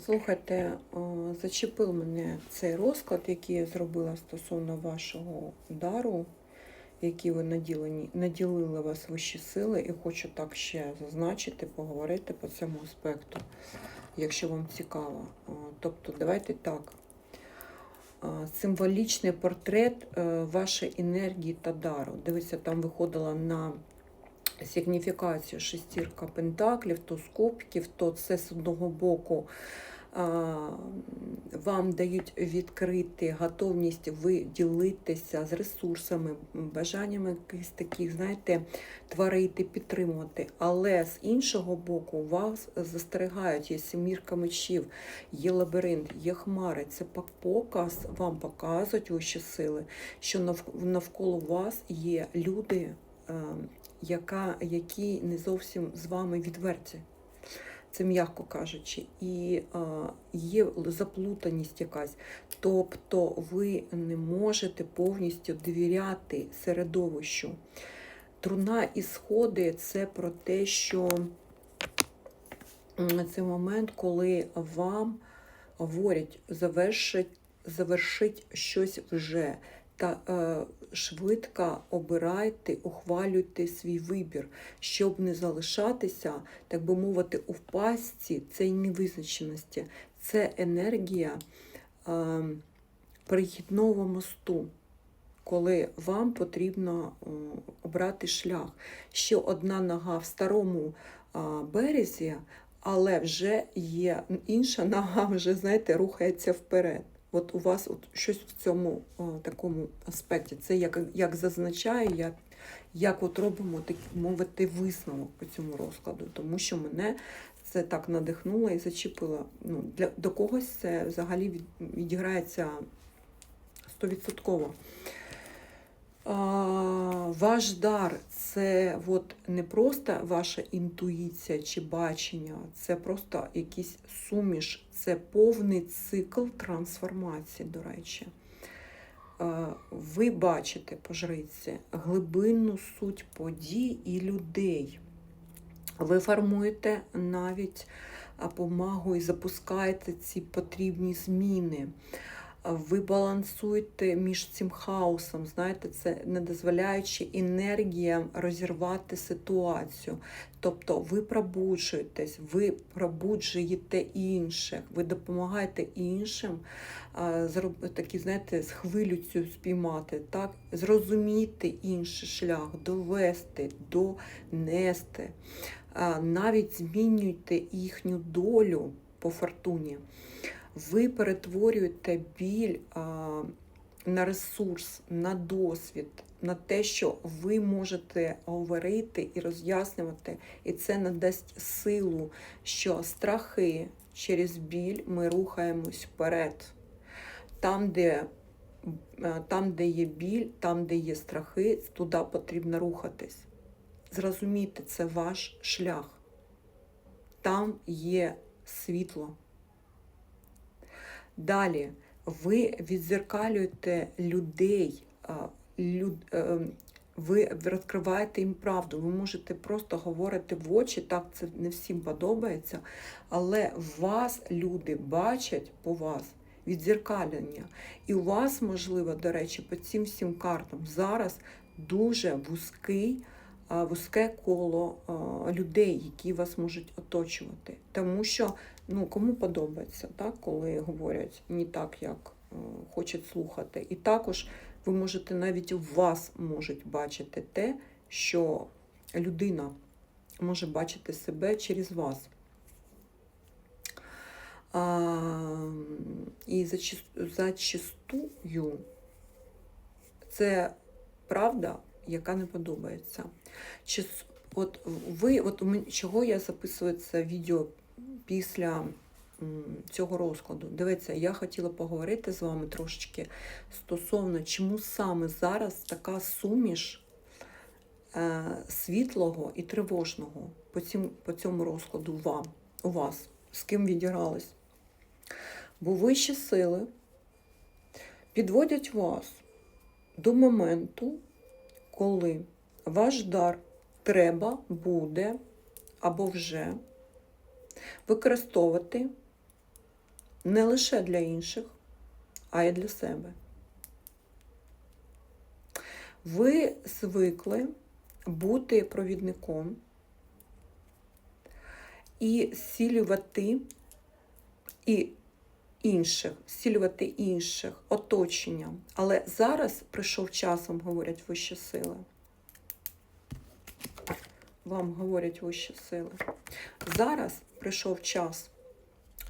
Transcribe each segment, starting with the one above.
Слухайте, зачепив мене цей розклад, який я зробила стосовно вашого дару, який ви наділені, наділили вас вищі сили, і хочу так ще зазначити, поговорити по цьому аспекту, якщо вам цікаво. Тобто, давайте так. Символічний портрет е, вашої енергії та дару. Дивіться, там виходила на сигніфікацію шестірка пентаклів, то з кубків, то це з одного боку вам дають відкрити готовність ви ділитися з ресурсами, бажаннями якихось таких, знаєте, творити, підтримувати. Але з іншого боку, вас застерігають, є сімірка мечів, є лабіринт, є хмари. Це пок- показ, вам показують вищі сили, що навколо вас є люди. Е, яка, які не зовсім з вами відверті. Це м'яко кажучи, і а, є заплутаність якась. Тобто ви не можете повністю довіряти середовищу. Труна і сходи це про те, що це момент, коли вам говорять, завершить, завершить щось вже. Та е, швидко обирайте, ухвалюйте свій вибір, щоб не залишатися, так би мовити, у пастці цієї невизначеності. Це енергія е, перехідного мосту, коли вам потрібно е, обрати шлях. Ще одна нога в старому е, березі, але вже є інша нога, вже, знаєте, рухається вперед. От у вас от щось в цьому о, такому аспекті. Це як, як зазначаю, як, як от робимо так мовити висновок по цьому розкладу, тому що мене це так надихнуло і зачепило. Ну, для, до когось це взагалі від, відіграється стовідсотково. Ваш дар це от не просто ваша інтуїція чи бачення, це просто якийсь суміш, це повний цикл трансформації, до речі. Ви бачите по жриці глибинну суть подій і людей. Ви формуєте навіть помагу і запускаєте ці потрібні зміни ви балансуєте між цим хаосом, знаєте, це не дозволяючи енергіям розірвати ситуацію. Тобто ви пробуджуєтесь, ви пробуджуєте інших, ви допомагаєте іншим такі, знаєте, з хвилю цю спіймати, так? зрозуміти інший шлях, довести, донести. Навіть змінюйте їхню долю по фортуні ви перетворюєте біль на ресурс, на досвід, на те, що ви можете говорити і роз'яснювати, і це надасть силу, що страхи через біль ми рухаємось вперед. Там, де там, де є біль, там, де є страхи, туди потрібно рухатись. Зрозумійте, це ваш шлях. Там є світло. Далі ви відзеркалюєте людей, люд, е, ви розкриваєте їм правду. Ви можете просто говорити в очі, так це не всім подобається, але вас люди бачать по вас відзеркалення. І у вас, можливо, до речі, по цим всім картам зараз дуже вузький. А, Вузьке коло людей, які вас можуть оточувати. Тому що ну, кому подобається, так, коли говорять не так, як е, хочуть слухати. І також ви можете навіть у вас можуть бачити те, що людина може бачити себе через вас. А, і зачастую це правда, яка не подобається. Чи от ви, от чого я записую це відео після цього розкладу? Дивіться, я хотіла поговорити з вами трошечки стосовно, чому саме зараз така суміш е, світлого і тривожного по, цім, по цьому розкладу вам, у вас, з ким відігрались. Бо вищі сили підводять вас до моменту, коли ваш дар треба буде або вже використовувати не лише для інших, а й для себе. Ви звикли бути провідником і зцілювати і інших, зцілювати інших, оточення. Але зараз прийшов час, вам говорять вищі сили. Вам говорять вищі сили. Зараз прийшов час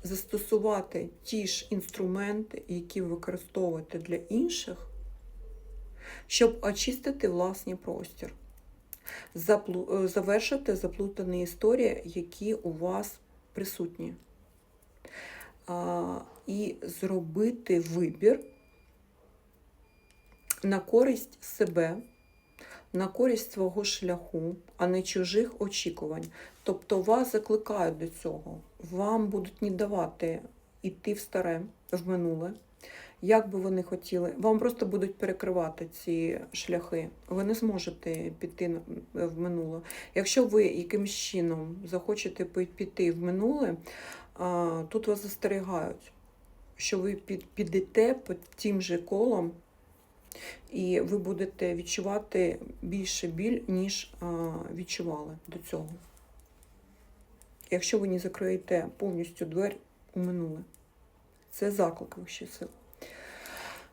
застосувати ті ж інструменти, які ви використовуєте для інших, щоб очистити власний простір, е, завершити заплутані історії, які у вас присутні, і зробити вибір на користь себе, на користь свого шляху, а не чужих очікувань. Тобто вас закликають до цього, вам будуть не давати йти в старе, в минуле. Як би вони хотіли, вам просто будуть перекривати ці шляхи. Ви не зможете піти в минуле. Якщо ви якимось чином захочете піти в минуле, тут вас застерігають, що ви під- підете по тим же колом, і ви будете відчувати більше біль, ніж відчували до цього. Якщо ви не закриєте повністю двері у минуле, це заклик вищої сили.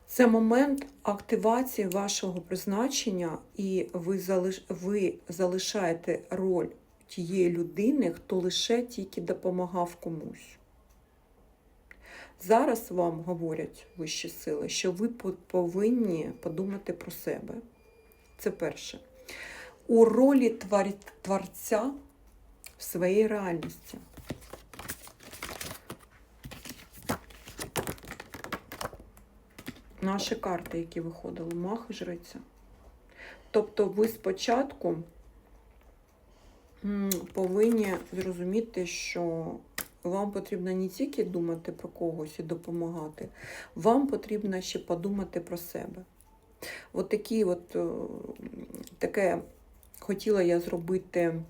Це момент активації вашого призначення, і ви, залиш... ви залишаєте роль тієї людини, хто лише тільки допомагав комусь. Зараз вам говорять вищі сили, що ви повинні подумати про себе. Це перше. У ролі твар... творця в своїй реальності. Наші карти, які виходили, мах і жриця. Тобто ви спочатку повинні зрозуміти, що вам потрібно не тільки думати про когось і допомагати, вам потрібно ще подумати про себе. От такі от, е, таке хотіла я зробити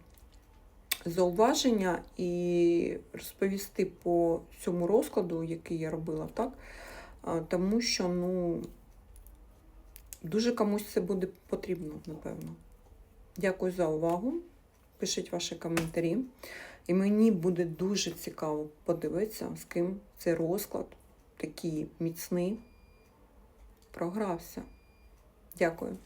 зауваження і розповісти по цьому розкладу, який я робила, так? Тому що, ну, дуже комусь це буде потрібно, напевно. Дякую за увагу. Пишіть ваші коментарі. І мені буде дуже цікаво подивитися, з ким цей розклад такий міцний програвся. Дякую.